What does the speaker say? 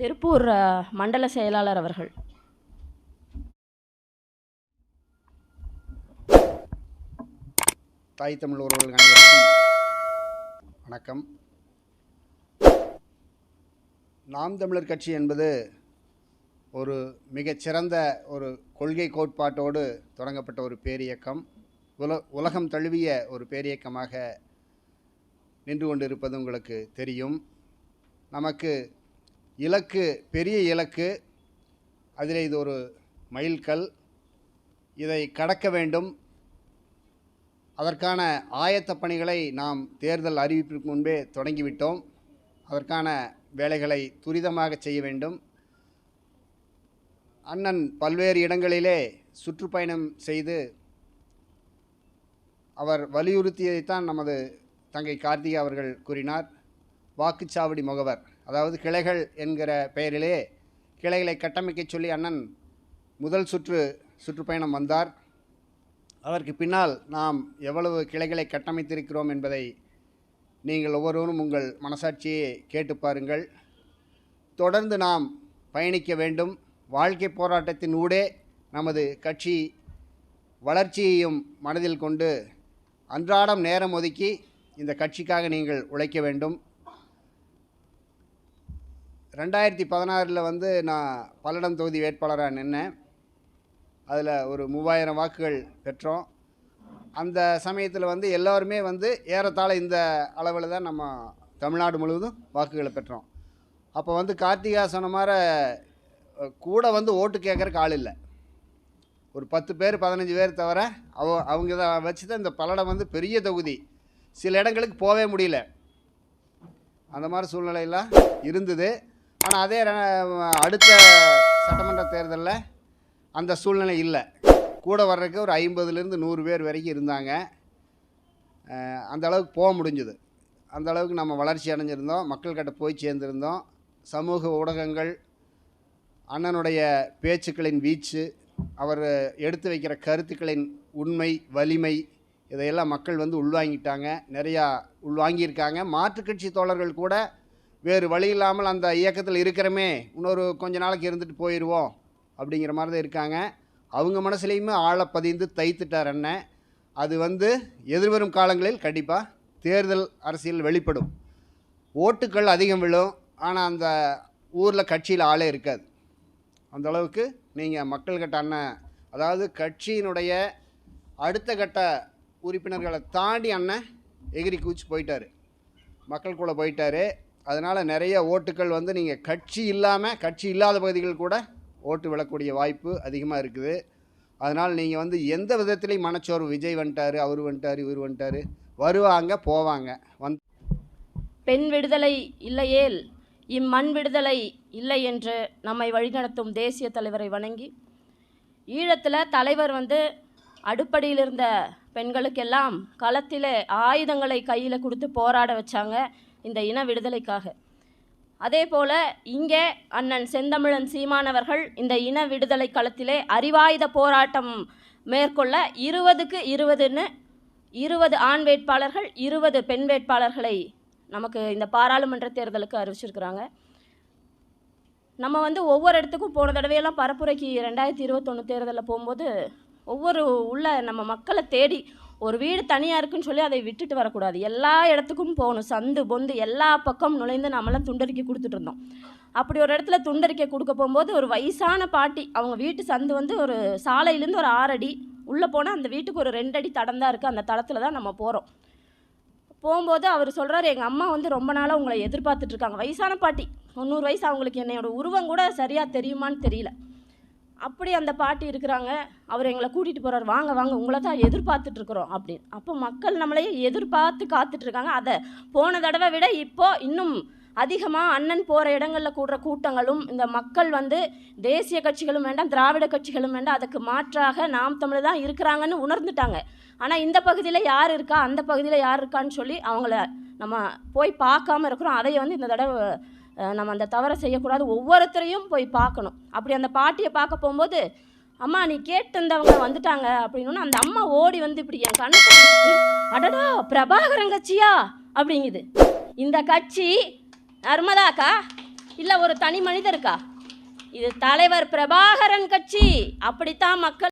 திருப்பூர் மண்டல செயலாளர் அவர்கள். தாய் தமிழ் உறவுகள் அனைவருக்கும் வணக்கம். நாம் தமிழர் கட்சி என்பது ஒரு மிகச்சிறந்த ஒரு கொள்கை கோட்பாட்டோடு தொடங்கப்பட்ட ஒரு பேரியக்கம். உல உலகம் தழுவிய ஒரு பேரியக்கமாக நின்று கொண்டிருப்பது உங்களுக்கு தெரியும். நமக்கு இலக்கு பெரிய இலக்கு. அதில் இது ஒரு மைல்கல். இதை கடக்க வேண்டும். அதற்கான ஆயத்த பணிகளை நாம் தேர்தல் அறிவிப்பிற்கு முன்பே தொடங்கிவிட்டோம். அதற்கான வேலைகளை துரிதமாக செய்ய வேண்டும். அண்ணன் பல்வேறு இடங்களிலே சுற்றுப்பயணம் செய்து அவர் வலியுறுத்தியதைத்தான் நமது தங்கை கார்த்திகா அவர்கள் கூறினார். வாக்குச்சாவடி முகவர். அதாவது கிளைகள் என்கிற பெயரிலே கிளைகளை கட்டமைக்கச் சொல்லி அண்ணன் முதல் சுற்று சுற்றுப்பயணம் வந்தார். அதற்கு பின்னால் நாம் எவ்வளவு கிளைகளை கட்டமைத்திருக்கிறோம் என்பதை நீங்கள் ஒவ்வொருவரும் உங்கள் மனசாட்சியை கேட்டு பாருங்கள். தொடர்ந்து நாம் பயணிக்க வேண்டும். வாழ்க்கை போராட்டத்தின் ஊடே நமது கட்சி வளர்ச்சியையும் மனதில் கொண்டு அன்றாடம் நேரம் ஒதுக்கி இந்த கட்சிக்காக நீங்கள் உழைக்க வேண்டும். ரெண்டாயிரத்தி பதினாறில் வந்து நான் பல்லடம் தொகுதி வேட்பாளராக நின்னேன். அதில் ஒரு மூவாயிரம் வாக்குகள் பெற்றோம். அந்த சமயத்தில் வந்து எல்லோருமே வந்து ஏறத்தாழ இந்த அளவில் தான் நம்ம தமிழ்நாடு முழுவதும் வாக்குகளை பெற்றோம். அப்போ வந்து கார்த்திகா சொன்ன மாதிரி கூட வந்து ஓட்டு கேட்குறக்கு ஆள் இல்லை. ஒரு பத்து பேர் பதினஞ்சு பேர் தவிர அவ அவங்க தான் வச்சு தான் இந்த பல்லடம் வந்து பெரிய தொகுதி. சில இடங்களுக்கு போகவே முடியல. அந்த மாதிரி சூழ்நிலையெல்லாம் இருந்தது. ஆனால் அதே ர- அடுத்த சட்டமன்ற தேர்தலில் அந்த சூழ்நிலை இல்லை. கூட வர்றதுக்கு ஒரு ஐம்பதுலேருந்து நூறு பேர் வரைக்கும் இருந்தாங்க. அந்த அளவுக்கு போக முடிஞ்சுது. அந்த அளவுக்கு நம்ம வளர்ச்சி அடைஞ்சிருந்தோம். மக்கள்கிட்ட போய் சேர்ந்துருந்தோம். சமூக ஊடகங்கள் அண்ணனுடைய பேச்சுக்களின் வீச்சு அவர் எடுத்து வைக்கிற கருத்துக்களின் உண்மை வலிமை இதையெல்லாம் மக்கள் வந்து உள்வாங்கிட்டாங்க. நிறையா உள்வாங்கியிருக்காங்க. மாற்றுக்கட்சி தோழர்கள் கூட வேறு வழி இல்லாமல் அந்த இயக்கத்தில் இருக்கிறோமே இன்னொரு கொஞ்ச நாளைக்கு இருந்துட்டு போயிடுவோம் அப்படிங்கிற மாதிரி தான் இருக்காங்க. அவங்க மனசுலேயுமே ஆழ பதிந்து தைத்துட்டார் அண்ணன் அது வந்து எதிர்வரும் காலங்களில் கண்டிப்பாக தேர்தல் அரசியல் வெளிப்படும். ஓட்டுக்கள் அதிகம் விழும் ஆனால் அந்த ஊரில் கட்சியில் ஆளே இருக்காது. அந்த அளவுக்கு நீங்கள் மக்கள்கிட்ட அண்ணன் அதாவது கட்சியினுடைய அடுத்த கட்ட உறுப்பினர்களை தாண்டி அண்ணன் எகிரி கூச்சி போயிட்டார். மக்களுக்குள்ளே போயிட்டார். அதனால் நிறைய ஓட்டுக்கள் வந்து நீங்கள் கட்சி இல்லாமல் கட்சி இல்லாத பகுதிகள் கூட ஓட்டு விழக்கூடிய வாய்ப்பு அதிகமாக இருக்குது. அதனால் நீங்கள் வந்து எந்த விதத்துலேயும் மனச்சோர்வு விஜய் வந்துட்டார் அவர் வந்துட்டார் இவர் வந்துட்டார் வருவாங்க போவாங்க. வந் பெண் விடுதலை இல்லையேல் இம்மண் விடுதலை இல்லை என்று நம்மை வழிநடத்தும் தேசிய தலைவரை வணங்கி ஈழத்தில் தலைவர் வந்து அடுப்படியில் இருந்த பெண்களுக்கெல்லாம் களத்தில் ஆயுதங்களை கையில் கொடுத்து போராட வச்சாங்க. இந்த இன விடுதலைக்காக. அதே போல இங்கே அண்ணன் செந்தமிழன் சீமானவர்கள் இந்த இன விடுதலை களத்திலே அறிவாயுத போராட்டம் மேற்கொள்ள இருபதுக்கு இருபதுன்னு இருபது ஆண் வேட்பாளர்கள் இருபது பெண் வேட்பாளர்களை நமக்கு இந்த பாராளுமன்ற தேர்தலுக்கு அறிவிச்சிருக்கிறாங்க. நம்ம வந்து ஒவ்வொரு இடத்துக்கும் போன தடவையெல்லாம் பரப்புரைக்கு ரெண்டாயிரத்தி இருபத்தொன்று தேர்தலில் போகும்போது ஒவ்வொரு உள்ள நம்ம மக்களை தேடி ஒரு வீடு தனியாக இருக்குன்னு சொல்லி அதை விட்டுட்டு வரக்கூடாது. எல்லா இடத்துக்கும் போகணும். சந்து பொந்து எல்லா பக்கம் நுழைந்து நம்மளாம் துண்டறிக்கை கொடுத்துட்டு இருந்தோம். அப்படி ஒரு இடத்துல துண்டறிக்கை கொடுக்க போகும்போது ஒரு வயசான பாட்டி அவங்க வீட்டு சந்து வந்து ஒரு சாலையிலேருந்து ஒரு ஆறடி உள்ளே போனால் அந்த வீட்டுக்கு ஒரு ரெண்டடி தடம் தான் இருக்குது அந்த தளத்தில் தான் நம்ம போகிறோம் போகும்போது அவர் சொல்கிறார் எங்கள் அம்மா வந்து ரொம்ப நாளாக உங்களை எதிர்பார்த்துட்ருக்காங்க வயசான பாட்டி தொண்ணூறு வயசு அவங்களுக்கு. என்னையோட உருவம் கூட சரியாக தெரியுமான்னு தெரியல. அப்படி அந்த பாட்டி இருக்கிறாங்க. அவர் எங்களை கூட்டிகிட்டு போகிறார் வாங்க வாங்க உங்களை தான் எதிர்பார்த்துட்ருக்குறோம் அப்படின்னு. அப்போ மக்கள் நம்மளையே எதிர்பார்த்து காத்துட்டு இருக்காங்க. அதை போன தடவை விட இப்போது இன்னும் அதிகமாக அண்ணன் போகிற இடங்களில் கூடுற கூட்டங்களும் இந்த மக்கள் வந்து தேசிய கட்சிகளும் வேண்டாம் திராவிட கட்சிகளும் வேண்டாம் அதுக்கு மாற்றாக நாம் தமிழ் தான் இருக்கிறாங்கன்னு உணர்ந்துட்டாங்க. ஆனால் இந்த பகுதியில் யார் இருக்கா? அந்த பகுதியில் யார் இருக்கான்னு சொல்லி அவங்கள நம்ம போய் பார்க்காம இருக்கிறோம். அதை வந்து இந்த தடவை நம்ம அந்த தவறை செய்யக்கூடாது. ஒவ்வொருத்தரையும் போய் பார்க்கணும். அப்படி அந்த பாட்டியை பார்க்க போகும்போது அம்மா நீ கேட்டிருந்தவங்க வந்துட்டாங்க அப்படின்னு அந்த அம்மா ஓடி வந்து இப்படி என் கண்ணத்தை அடடா பிரபாகரன் கட்சியா? அப்படிங்குது. இந்த கட்சி நர்மதாக்கா இல்லை ஒரு தனி மனிதருக்கா? இது தலைவர் பிரபாகரன் கட்சி. அப்படித்தான் மக்கள்